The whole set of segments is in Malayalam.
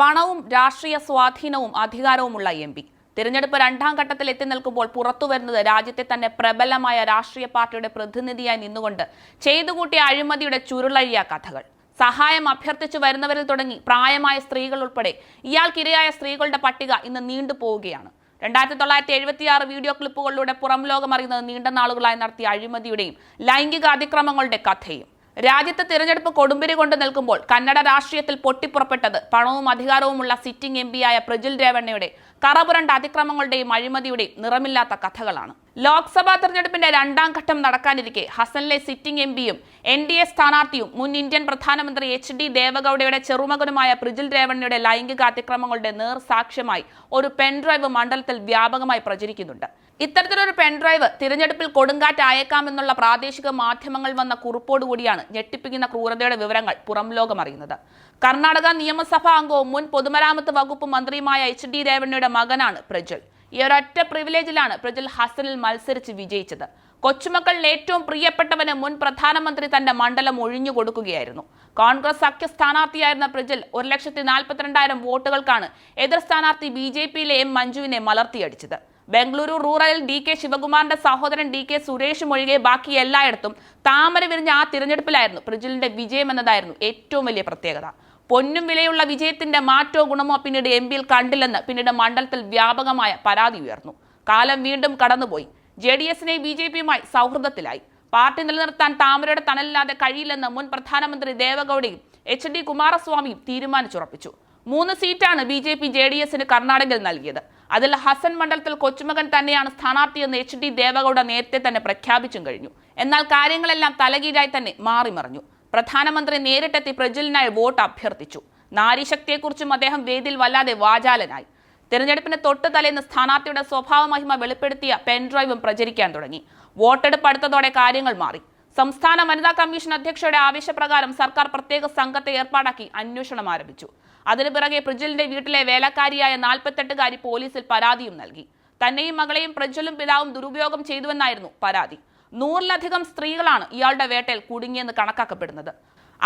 പണവും രാഷ്ട്രീയ സ്വാധീനവും അധികാരവുമുള്ള എം പി. തിരഞ്ഞെടുപ്പ് രണ്ടാം ഘട്ടത്തിൽ എത്തി നിൽക്കുമ്പോൾ പുറത്തുവരുന്നത് രാജ്യത്തെ തന്നെ പ്രബലമായ രാഷ്ട്രീയ പാർട്ടിയുടെ പ്രതിനിധിയായി നിന്നുകൊണ്ട് ചെയ്തുകൂട്ടിയ അഴിമതിയുടെ ചുരുളഴിയ കഥകൾ. സഹായം അഭ്യർത്ഥിച്ചു വരുന്നവരിൽ തുടങ്ങി പ്രായമായ സ്ത്രീകൾ ഉൾപ്പെടെ ഇയാൾക്കിരയായ സ്ത്രീകളുടെ പട്ടിക ഇന്ന് നീണ്ടു പോവുകയാണ്. രണ്ടായിരത്തി തൊള്ളായിരത്തി എഴുപത്തിയാറ് വീഡിയോ ക്ലിപ്പുകളിലൂടെ പുറം ലോകമറിയുന്നത് നീണ്ട നാളുകളായി നടത്തിയ അഴിമതിയുടെയും ലൈംഗിക അതിക്രമങ്ങളുടെ കഥയും. രാജ്യത്ത് തിരഞ്ഞെടുപ്പ് കൊടുമ്പിരി കൊണ്ട് നിൽക്കുമ്പോൾ കന്നഡ രാഷ്ട്രീയത്തിൽ പൊട്ടിപ്പുറപ്പെട്ടത് പണവും അധികാരവുമുള്ള സിറ്റിംഗ് എം പിയായ പ്രജിൽ രേവണ്ണയുടെ കറപുരണ്ട അതിക്രമങ്ങളുടെയും അഴിമതിയുടെയും നിറമില്ലാത്ത കഥകളാണ്. ലോക്സഭാ തെരഞ്ഞെടുപ്പിന്റെ രണ്ടാം ഘട്ടം നടക്കാനിരിക്കെ ഹസനിലെ സിറ്റിംഗ് എം പിയും എൻ ഡി എ സ്ഥാനാർത്ഥിയും മുൻ ഇന്ത്യൻ പ്രധാനമന്ത്രി എച്ച് ഡി ദേവഗൌഡയുടെ ചെറുമകനുമായ പ്രിജിൽ രേവണ്ണയുടെ ലൈംഗിക അതിക്രമങ്ങളുടെ നേർസാക്ഷ്യമായി ഒരു പെൻഡ്രൈവ് മണ്ഡലത്തിൽ വ്യാപകമായി പ്രചരിക്കുന്നുണ്ട്. ഇത്തരത്തിലൊരു പെൻഡ്രൈവ് തിരഞ്ഞെടുപ്പിൽ കൊടുങ്കാറ്റ് അയക്കാമെന്നുള്ള പ്രാദേശിക മാധ്യമങ്ങൾ വന്ന കുറിപ്പോടുകൂടിയാണ് ഞെട്ടിപ്പിക്കുന്ന ക്രൂരതയുടെ വിവരങ്ങൾ പുറം ലോകമറിയുന്നത്. കർണാടക നിയമസഭാ അംഗവും മുൻ പൊതുമരാമത്ത് വകുപ്പ് മന്ത്രിയുമായ എച്ച് ഡി രേവണ്ണയുടെ മകനാണ് പ്രജൽ ഈ ഒരൊറ്റ പ്രിവിലേജിലാണ് പ്രജൽ ഹസനിൽ മത്സരിച്ച് വിജയിച്ചത്. കൊച്ചുമക്കളിൽ ഏറ്റവും പ്രിയപ്പെട്ടവന് മുൻ പ്രധാനമന്ത്രി തന്റെ മണ്ഡലം ഒഴിഞ്ഞു കൊടുക്കുകയായിരുന്നു. കോൺഗ്രസ് സഖ്യ സ്ഥാനാർത്ഥിയായിരുന്ന പ്രജൽ ഒരു ലക്ഷത്തി നാൽപ്പത്തിരണ്ടായിരം വോട്ടുകൾക്കാണ് എതിർ സ്ഥാനാർത്ഥി ബി ജെ പിയിലെ എം മഞ്ജുവിനെ മലർത്തിയടിച്ചത്. ബംഗളൂരു റൂറലിൽ ഡി കെ ശിവകുമാറിന്റെ സഹോദരൻ ഡി കെ സുരേഷും ഒഴികെ ബാക്കി എല്ലായിടത്തും താമര വിരിഞ്ഞ ആ തിരഞ്ഞെടുപ്പിലായിരുന്നു പ്രജലിന്റെ വിജയം എന്നതായിരുന്നു ഏറ്റവും വലിയ പ്രത്യേകത. പൊന്നും വിലയുള്ള വിജയത്തിന്റെ മാറ്റോ ഗുണമോ പിന്നീട് എം പിയിൽ കണ്ടില്ലെന്ന് പിന്നീട് മണ്ഡലത്തിൽ വ്യാപകമായ പരാതി ഉയർന്നു. കാലം വീണ്ടും കടന്നുപോയി. ജെ ഡി എസിനെ ബി ജെ പിയുമായി സൗഹൃദത്തിലായി. പാർട്ടി നിലനിർത്താൻ താമരയുടെ തണലില്ലാതെ കഴിയില്ലെന്ന് മുൻ പ്രധാനമന്ത്രി ദേവഗൌഡയും എച്ച് ഡി കുമാരസ്വാമിയും തീരുമാനിച്ചുറപ്പിച്ചു. മൂന്ന് സീറ്റാണ് B J P J D എസിന് കർണാടകയിൽ നൽകിയത്. അതിൽ ഹസൻ മണ്ഡലത്തിൽ കൊച്ചുമകൻ തന്നെയാണ് സ്ഥാനാർത്ഥിയെന്ന് എച്ച് ഡി ദേവഗൌഡ നേരത്തെ തന്നെ പ്രഖ്യാപിച്ചും കഴിഞ്ഞു. എന്നാൽ കാര്യങ്ങളെല്ലാം തലകീഴായി തന്നെ മാറിമറിഞ്ഞു. പ്രധാനമന്ത്രി നേരിട്ടെത്തി പ്രജ്വലിനായി വോട്ട് അഭ്യർത്ഥിച്ചു. നാരീശക്തിയെക്കുറിച്ചും അദ്ദേഹം വേദിയിൽ വല്ലാതെ വാചാലനായി. തെരഞ്ഞെടുപ്പിന് തൊട്ട് തലേന്ന് സ്ഥാനാർത്ഥിയുടെ സ്വഭാവ മഹിമ വെളിപ്പെടുത്തിയ പെൻഡ്രൈവും പ്രചരിക്കാൻ തുടങ്ങി. വോട്ടെടുപ്പ് അടുത്തതോടെ കാര്യങ്ങൾ മാറി. സംസ്ഥാന വനിതാ കമ്മീഷൻ അധ്യക്ഷയുടെ ആവശ്യപ്രകാരം സർക്കാർ പ്രത്യേക സംഘത്തെ ഏർപ്പാടാക്കി അന്വേഷണം ആരംഭിച്ചു. അതിനു പിറകെ പ്രജ്വലിന്റെ വീട്ടിലെ വേലക്കാരിയായ നാൽപ്പത്തെട്ടുകാരി പോലീസിൽ പരാതിയും നൽകി. തന്നെയും മകളെയും പ്രജ്വലും പിതാവും ദുരുപയോഗം ചെയ്തുവെന്നായിരുന്നു പരാതി. നൂറിലധികം സ്ത്രീകളാണ് ഇയാളുടെ വേട്ടയിൽ കുടുങ്ങിയെന്ന് കണക്കാക്കപ്പെടുന്നത്.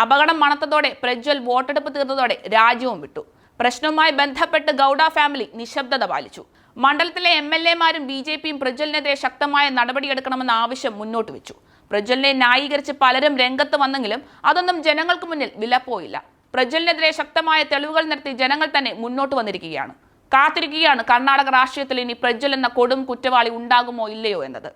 അപകടം മണത്തതോടെ പ്രജ്വൽ വോട്ടെടുപ്പ് തീർന്നതോടെ രാജ്യവും വിട്ടു. പ്രശ്നവുമായി ബന്ധപ്പെട്ട് ഗൗഡ ഫാമിലി നിശബ്ദത പാലിച്ചു. മണ്ഡലത്തിലെ എം എൽ എമാരും ബി ജെ പിയും പ്രജ്വലിനെതിരെ ശക്തമായ നടപടിയെടുക്കണമെന്ന ആവശ്യം മുന്നോട്ട് വെച്ചു. പ്രജ്വലിനെ ന്യായീകരിച്ച് പലരും രംഗത്ത് വന്നെങ്കിലും അതൊന്നും ജനങ്ങൾക്ക് മുന്നിൽ വിലപ്പോയില്ല. പ്രജ്വലിനെതിരെ ശക്തമായ തെളിവുകൾ നിർത്തി ജനങ്ങൾ തന്നെ മുന്നോട്ട് വന്നിരിക്കുകയാണ്. കാത്തിരിക്കുകയാണ് കർണാടക രാഷ്ട്രീയത്തിൽ ഇനി പ്രജ്വൽ എന്ന കൊടും കുറ്റവാളി ഉണ്ടാകുമോ ഇല്ലയോ എന്നത്.